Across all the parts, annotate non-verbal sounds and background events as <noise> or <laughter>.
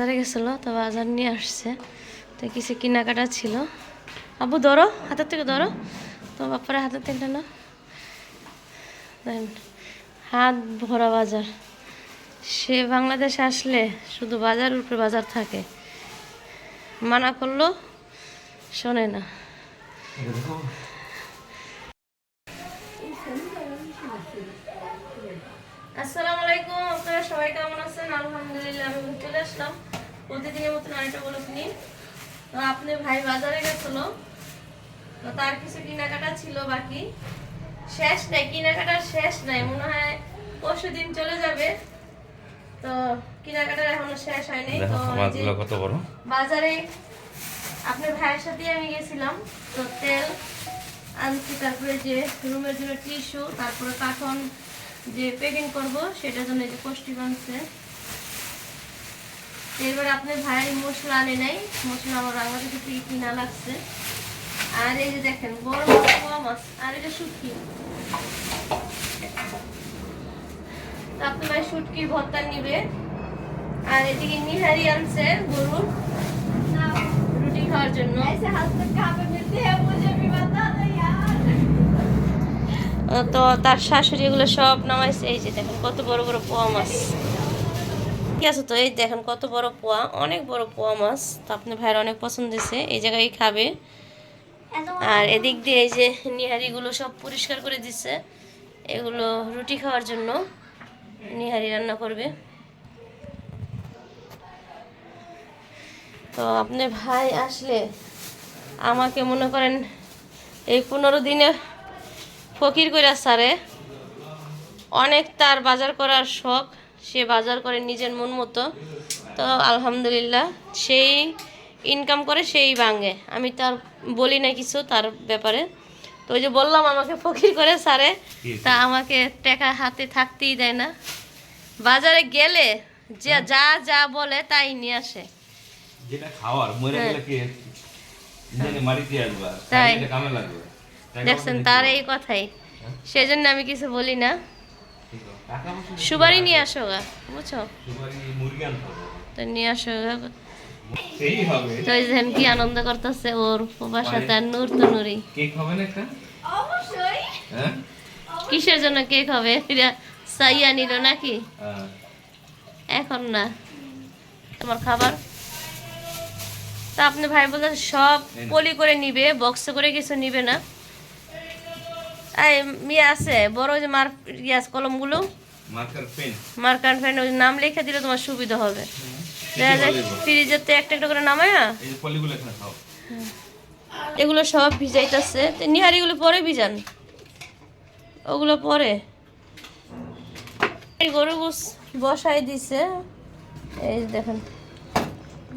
বাজারে গেছিল, তো বাজার নিয়ে আসছে। তো কিছু কেনাকাটা ছিল। আবু ধরো, হাতের থেকে ধরো। তো বাপারে হাতের থেকে না হাত ভরা বাজার। সে বাংলাদেশে আসলে শুধু বাজার উপরে বাজার থাকে। মানা করল, শোনে না। আসসালামু আলাইকুম, আপনারা সবাই কেমন আছেন? আলহামদুলিল্লাহ, আমি চলে আসলাম। প্রতিদিনের মতন আরেকটা বলে কিনি তো আপনি ভাই বাজারে গেছিল। তো তার কিছু কেনাকাটা ছিল বাকি। শেষ নাই কেনাকাটা শেষ নাই। মনে হয় পরশু দিন চলে যাবে। তো কেনাকাটা এখনও শেষ হয়নি। তো কত বড়। বাজারে আপনার ভাইয়ের সাথে আমি গেছিলাম। তো তেল আনছি তারপরে যে রুমের জন্য টিস্যু তারপরে কাঠন যে প্যাকিং করব সেটার জন্য এই যে কষ্টি বানছে। এবার আপনার ভাই মশলা আনে নাই। মশলা আমার বাংলাদেশ থেকে কিনা লাগছে। আর এই যে দেখেন বড় মাছ বড় মাছ আর এটা শুটকি। আপনি ভাই শুটকির ভর্তা নিবে। আর এদিকে নিহারি আনছে গরুর রুটি খাওয়ার জন্য। তো তার শাশুড়ি এগুলো সব নামাইছে। এই যে দেখেন কত বড় বড় পোয়া মাছ। ঠিক আছে তো? এই দেখেন কত বড় পোয়া, অনেক বড় পোয়া মাছ। তো আপনার ভাইয়ের অনেক পছন্দ হয়েছে, এই জায়গায় খাবে। আর এদিক দিয়ে এই যে নিহারিগুলো সব পরিষ্কার করে দিচ্ছে, এগুলো রুটি খাওয়ার জন্য নিহারি রান্না করবে। তো আপনার ভাই আসলে আমাকে মনে করেন এই পনেরো দিনে ফকির করে সারে অনেক তার বাজার করার শখ। সে বাজার করে নিজের মন মতো। তো আলহামদুলিল্লাহ সেই ইনকাম করে সেই ভাঙে। আমি তার বলি না কিছু তার ব্যাপারে। তো ওই যে বললাম আমাকে ফকির করে সারে তা আমাকে টাকা হাতে থাকতেই দেয় না। বাজারে গেলে যে যা যা বলে তাই নিয়ে আসে। যেটা খাওয়ার মরে গেলে কি মারিতে আসবা হ্যাঁ। তাই। কামে লাগবে? দেখছেন তার এই কথাই। সেজন্য আমি কিছু বলি না। ঠিক আছে। টাকা পয়সা সুবারি নিয়ে আসো গা বুঝছ তো নিয়ে আসো গা। সেই তো এই দেখেন কি আনন্দ করতেছে ওর বাসাতে আর নূর তো নুরি। কেক হবে না একটা? অবশ্যই। হ্যাঁ? কিসের জন্য কেক হবে? এরা সাইয়া নিল নাকি? হ্যাঁ। এখন না। তোমার খাবার? তা আপনি ভাই বললেন সব পলি করে নিবে বক্সে করে কিছু নিবে না। আছে বড় যে মার ইয়াস কলমগুলো। মার্কার পেন মার্কার ফ্যান ওই নাম লিখে দিলে তোমার সুবিধা হবে। একটা একটা করে নামায়া এগুলো সব ভিজাইতেছে। তো নিহারিগুলো পরে ভিজান। ওগুলো পরে। গরু গোস বসাই দিছে। এই দেখেন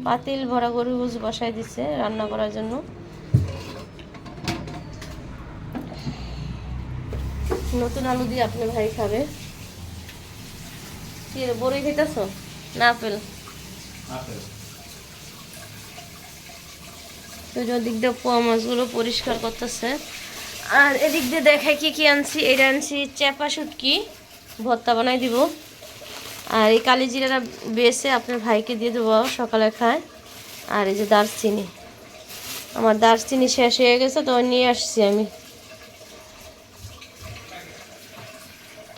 পাতিল ভরা গরু গোস বসাই দিছে রান্না করার জন্য। নতুন আলু দিয়ে আপনি ভাই খাবে। কি রে, বড়ই খেতেছ না আপেল? ওদিক দিয়ে পোয়া মাছগুলো পরিষ্কার করতেছে। আর এদিক দিয়ে দেখায় কি কি আনছি? এটা আনছি চেপা শুটকি ভর্তা বানাই দিব। আর এই কালি জিরাটা বেছে আপনার ভাইকে দিয়ে দেবো সকালে খায়। আর এই যে দারচিনি। আমার দারচিনি শেষ হয়ে গেছে তো নিয়ে আসছি আমি।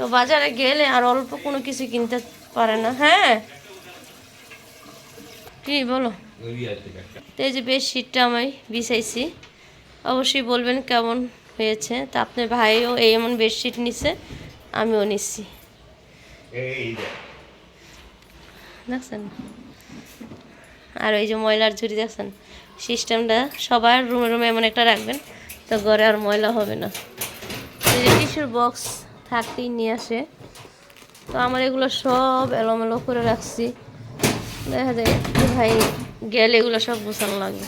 তো বাজারে গেলে আর অল্প কোনো কিছু কিনতে পারে না হ্যাঁ? কি বলো? তো এই যে বেডশিটটা আমি বিছাইছি অবশ্যই বলবেন কেমন হয়েছে। তা আপনার ভাইও এই এমন বেডশিট নিছে আমিও নিচ্ছি দেখছেন? আর ওই যে ময়লার ঝুড়ি দেখছেন? সিস্টেমটা সবার রুমে রুমে এমন একটা রাখবেন তো ঘরে আর ময়লা হবে না। টিস্যুর বক্স থাকতেই নিয়ে আসে। তো আমার এগুলো সব এলোমেলো করে রাখছি। দেখা যায় ভাই গেলে এগুলো সব গোছানো লাগবে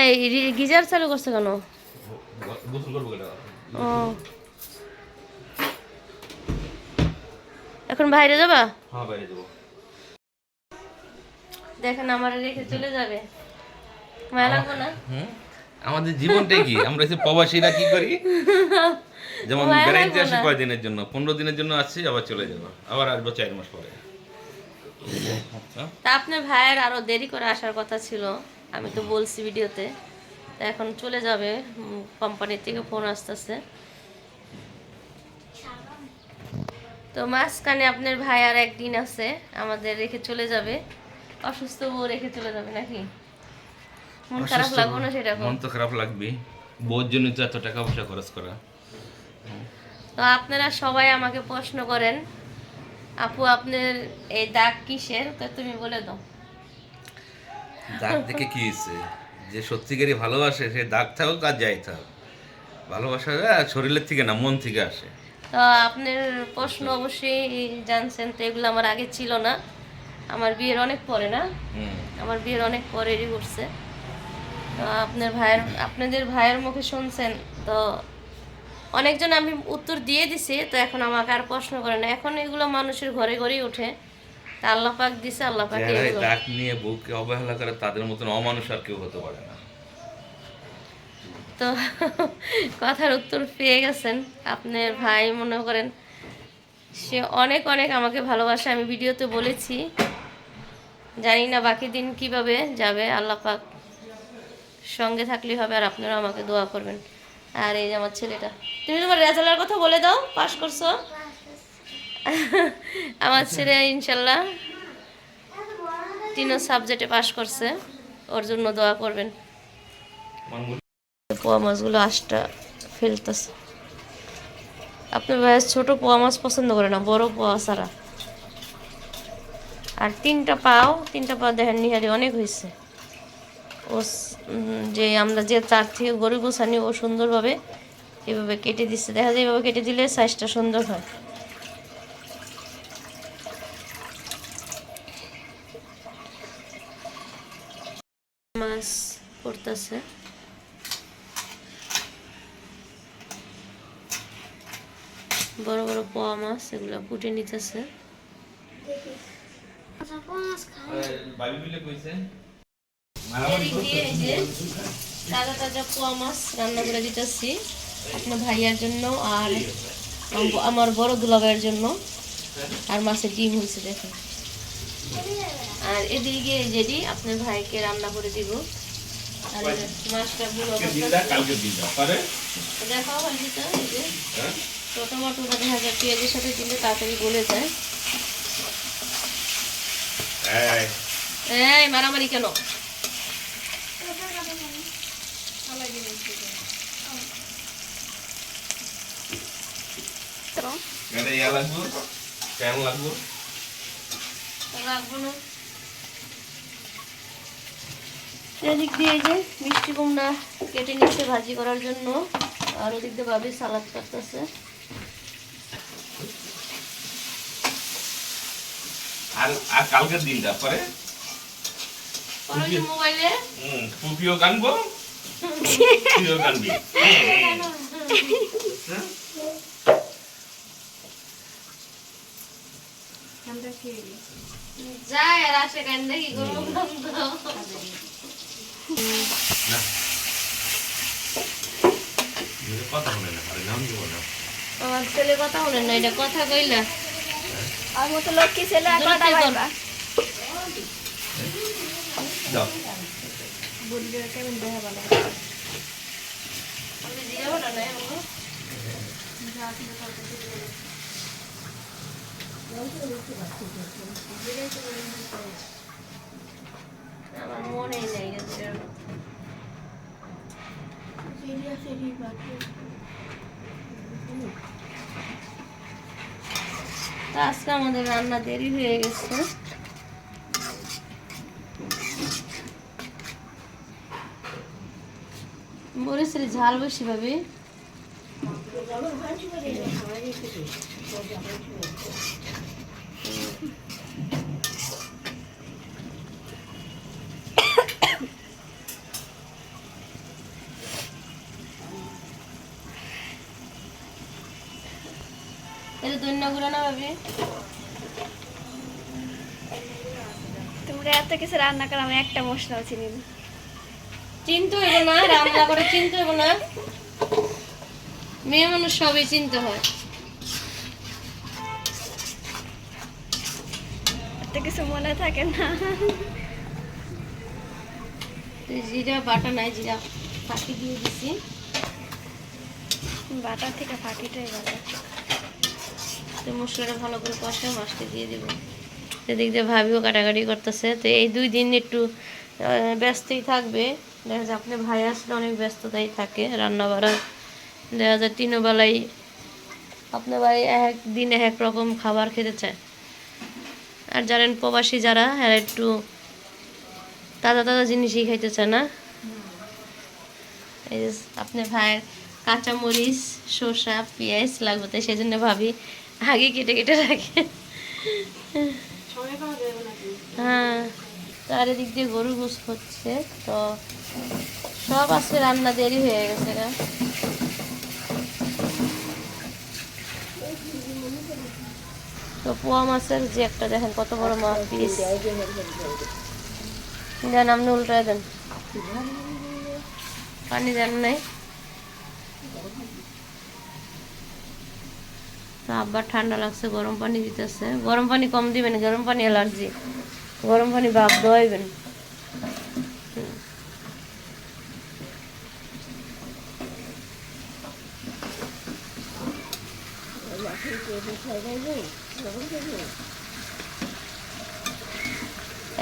এই গিজার চালু করছে কেন? ও। এখন বাইরে যাবা? হ্যাঁ বাইরে যাব। দেখেন আমার রেখে চলে যাবে। মায়া লাগবো না? হুম? আমাদের জীবনটাই কি? আমরা এসে প্রবাসীরা কি করি? যেমন বেড়াইতে আসি। কয়দিনের জন্য? পনেরো দিনের জন্য আসছি আবার চলে যাব। আবার আসব চার মাস পরে। আচ্ছা। তা আপনার ভাইয়ের আরও দেরি করে আসার কথা ছিল আমি তো বলছি ভিডিওতে। তা এখন চলে যাবে কোম্পানি থেকে ফোন আসতেছে। তো মাঝখানে আপনার ভাই আর একদিন আছে আমাদের রেখে চলে যাবে। অসুস্থ বউ রেখে চলে যাবে নাকি? মন খারাপ লাগবে না সেরকম মন তো খারাপ লাগবে বউর জন্য তো এত টাকা পয়সা খরচ করা। তো আপনারা সবাই আমাকে প্রশ্ন করেন আপু আপনার এই দাগ কিসের? তো তুমি বলে দাও। দাগ দেখে কি হয়েছে? যে সত্যিকারই ভালোবাসে সে দাগ থাকুক আর যাই থাকুক। ভালোবাসা শরীরের থেকে না মন থেকে আসে। তো আপনার প্রশ্ন অবশ্যই জানছেন তো এগুলো আমার আগে ছিল না। আমার বিয়ের অনেক পরে না? আমার বিয়ের অনেক পরেরই করছে আপনার ভাইয়ের আপনাদের ভাইয়ের মুখে শুনছেন তো অনেকজন আমি উত্তর দিয়ে দিছি তো এখন আমাকে আর প্রশ্ন করে না। এখন এগুলো মানুষের ঘরে ঘরেই ওঠে। তা আল্লাহ পাক দিছে আল্লাহ পাক দাগ নিয়ে বউকে অবহেলা করে তাদের মতন অমানুষ আর কেউ হতে পারে না। তো <laughs> কথার উত্তর পেয়ে গেছেন। আপনার ভাই মনে করেন সে অনেক অনেক আমাকে ভালোবাসে আমি ভিডিওতে বলেছি। জানি না বাকি দিন কীভাবে যাবে আল্লাহ পাক সঙ্গে থাকলেই হবে আর আপনারা আমাকে দোয়া করবেন। আর এই যে আমার ছেলেটা। তুমি তোমার রেজাল্টের কথা বলে দাও পাশ করছ? <laughs> আমার ছেলে ইনশাল্লাহ তিনও সাবজেক্টে পাস করছে। ওর জন্য দোয়া করবেন। পোয়া মাছগুলো আশটা ফেলতেছে। আপনার ভাইয়ের ছোট পোয়া মাছ পছন্দ করে না, বড় পোয়া ছাড়া। আর তিনটা পাও, তিনটা পা দেখেন নিহারি অনেক হয়েছে। ও যে আমরা যে তার থেকে গরু গোছানি ও সুন্দরভাবে এভাবে কেটে দিচ্ছে। দেখা যায় এভাবে কেটে দিলে সাইজটা সুন্দর হয়। মাছ করতেছে বড় বড় পোয়া মাছ এগুলো কুটে নিতেছে। এদিক দিয়ে এই যে তাজা তাজা পোয়া মাছ রান্না করে দিতেছি আপনার ভাইয়ার জন্য আর আমার বড় দুলাভাইয়ের জন্য। আর মাছের ডিম হয়েছে দেখেন। আর এদিকে যেটি আপনার ভাইকে রান্না করে দিব। আর মাছটা বুড়ো দেখাও ভাজিটা এই যে। দেখা যায় পেঁয়াজের সাথে দিলে তাড়াতাড়ি গলে যায়। এই মারামারি কেন? রাখব না। এদিক দিয়ে যে মিষ্টি কুমড়া কেটে নিচ্ছে ভাজি করার জন্য আর ওদিক দিয়ে ভাবি সালাদ কাটতেছে আর আর কালকের দিনটা পরে? মোবাইলে? হুম, টুপিও কানবো? <laughs> তুইও কানবি। যায় আর আসে কেন দেখি গরম গন্ধ। কথা বলে না আরে নাম দিব না আমার ছেলে কথা বলে না এটা কথা কইলা আর মতো লক্ষ্মী ছেলে আর কথা থেকে বলবা যাও। বলবে কেমন দেখা ভালো আমি দিয়ে যাব না না? আমার আজকে আমাদের রান্না দেরি হয়ে গেছে। বলেছিলি ঝাল বেশি ভাবি এটা দৈন্যগুলো না ভাবি তোমরা এত কিছু রান্না করো আমি একটা মশলাও চিনি না। চিনতে হইব না রান্না করে চিনতে হইব না। মেয়ে মানুষ সবই চিনতে হয়। এত কিছু মনে থাকে না। জিরা বাটা নাই জিরা ফাঁকি দিয়ে দিছি। বাটা থেকে ফাঁকিটাই ভালো তো মশলাটা ভালো করে কষা মাছটা দিয়ে দেবো। এদিক দিয়ে ভাবিও কাটাকাটি করতেছে। তো এই দুই দিন একটু ব্যস্তই থাকবে। দেখা যায় আপনি ভাই আসলে অনেক ব্যস্ততাই থাকে। রান্না বাড়া দেখা যায় তিনও বেলাই আপনার ভাই এক দিনে এক রকম খাবার খেতে চায়। আর জানেন, প্রবাসী যারা, এরা একটু তাজা তাজা জিনিসই খাইতে চায় না? এই যে আপনার ভাইয়ের কাঁচা মরিচ শসা, পেঁয়াজ লাগবে, তাই সেই জন্য ভাবি আগে কেটে কেটে রাখে। হ্যাঁ তার এদিক দিয়ে গরু গোস হচ্ছে তো সব আজকে রান্না দেরি হয়ে গেছে না তো পোয়া মাছের যে একটা দেখেন কত বড় মাছ পিস দেন আপনি উল্টায় দেন। পানি দেন নাই। আব্বার ঠান্ডা লাগছে, গরম পানি দিতেছে। গরম পানি কম দিবেন, গরম পানি অ্যালার্জি। গরম পানি ভাপ দেওয়াইবেন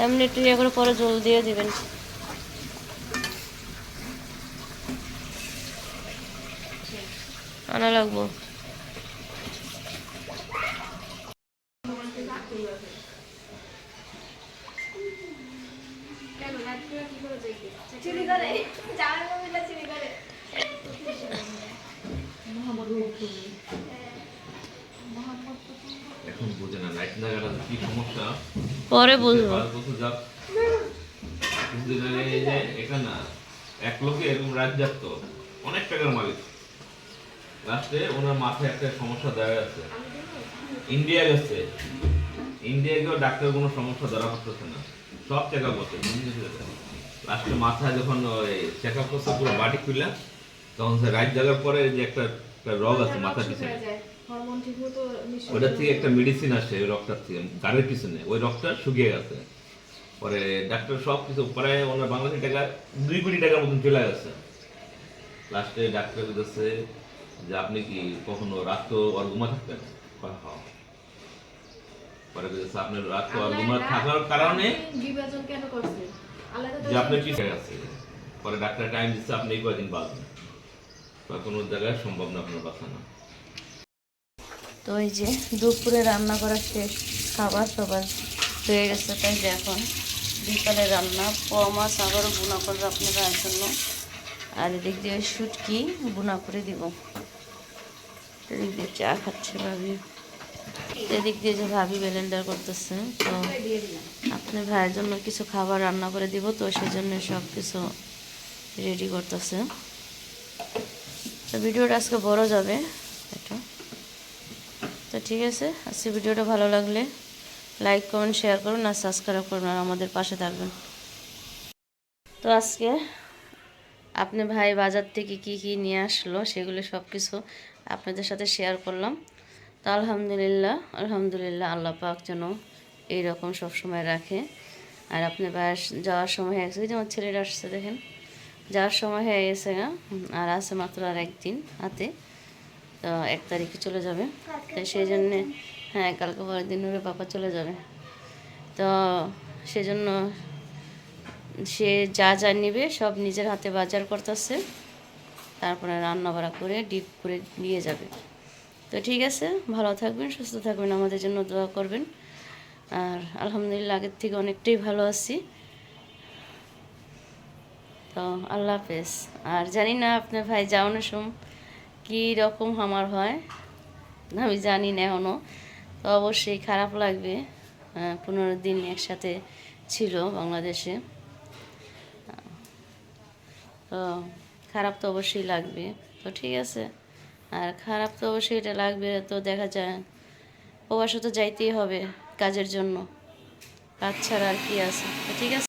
এমনি একটু ইয়ে করে পরে জল দিয়ে দিবেন। আনা লাগবো। চুরি করে যাওয়ার মহিলা চুরি করে এখন বোঝে না লাইট লাগাটা কি সমস্যা। পরে বুঝব। বছর যাক। কিছুদিন আগে এই যে এখানে না, এক লোকে এরকম রাত যাচ্ত অনেক টাকার মালিক। লাস্টে ওনার মাথায় একটা সমস্যা দেখা যাচ্ছে ইন্ডিয়া গেছে। ইন্ডিয়া গিয়েও ডাক্তার কোনো সমস্যা ধরা পড়তেছে না। সব আপ করছে। লাস্টে মাথায় যখন ওই চেক আপ করছে পুরো বাড়ি খুললা তখন সে রাত জাগার পরে যে একটা রোগ আছে মাথার পিছনে। ওটা থেকে একটা মেডিসিন আসে ওই রক্তটার থেকে গাড়ির পিছনে। ওই রক্তটা শুকিয়ে গেছে। পরে ডাক্তার সব কিছু প্রায় ওনার বাংলাদেশি টাকা দুই কোটি টাকার মতন চলে গেছে। লাস্টে ডাক্তার বলতেছে যে আপনি কি কখনো রাত তো আর ঘুমা থাকতেন "হ্যাঁ।" পরে বলতেছে আপনার রাত তো আর ঘুমা থাকার কারণে বিভাজন কেন করছে যে আপনার কি হয়ে গেছে পরে ডাক্তার টাইম দিচ্ছে আপনি এই কয়দিন বাঁচবেন? বা কোনো জায়গায় সম্ভব না আপনার বাঁচানো তো এই যে দুপুরে রান্না করা শেষ খাবার সবার হয়ে গেছে তাই যে এখন বিকালে রান্না পোয়া মাছ আবারও বুনা করব আপনাদের জন্য। আর এদিক দিয়ে শুটকি বুনা করে দিব। এদিক দিয়ে চা খাচ্ছে ভাবি। এদিক দিয়ে যে ভাবি ব্লেন্ডার করতেছে, তো আপনার ভাইয়ের জন্য কিছু খাবার রান্না করে দিব, তো সেই জন্য সব কিছু রেডি করতেছে। তো ভিডিওটা আজকে বড় যাবে এটা তো ঠিক আছে, আজকে ভিডিওটা ভালো লাগলে লাইক করুন শেয়ার করুন আর সাবস্ক্রাইব করুন আর আমাদের পাশে থাকবেন। তো আজকে আপনি ভাই বাজার থেকে কি কি নিয়ে আসলো সেগুলো সব কিছু আপনাদের সাথে শেয়ার করলাম। তো আলহামদুলিল্লাহ আলহামদুলিল্লাহ আল্লাহ পাক যেন এইরকম সবসময় রাখে। আর আপনি ভাই যাওয়ার সময় হয়ে গেছে আমার ছেলেরা আসছে দেখেন। যাওয়ার সময় হয়ে গেছে গা আর আছে মাত্র আর একদিন হাতে তো এক তারিখে চলে যাবে। তো সেই জন্যে হ্যাঁ কালকে পরের দিন ওর পাপা চলে যাবে। তো সেজন্য সে যা যা নেবে সব নিজের হাতে বাজার করতেছে। তারপরে রান্না বাড়া করে ডিপ করে নিয়ে যাবে। তো ঠিক আছে, ভালো থাকবেন, সুস্থ থাকবেন, আমাদের জন্য দোয়া করবেন। আর আলহামদুলিল্লাহ, আগের থেকে অনেকটাই ভালো আছি। তো আল্লাহ হাফেজ। আর জানি না আপনার ভাই যাওয়ানোর সময় কী রকম আমার হয়, আমি জানি না এখনও তো অবশ্যই খারাপ লাগবে পনেরো দিন একসাথে ছিল বাংলাদেশে। তো খারাপ তো অবশ্যই লাগবে। তো ঠিক আছে। আর খারাপ তো অবশ্যই এটা লাগবে, তো দেখা যায়। প্রবাসে তো যাইতেই হবে কাজের জন্য। কাজ ছাড়া আর কি আছে। ঠিক আছে।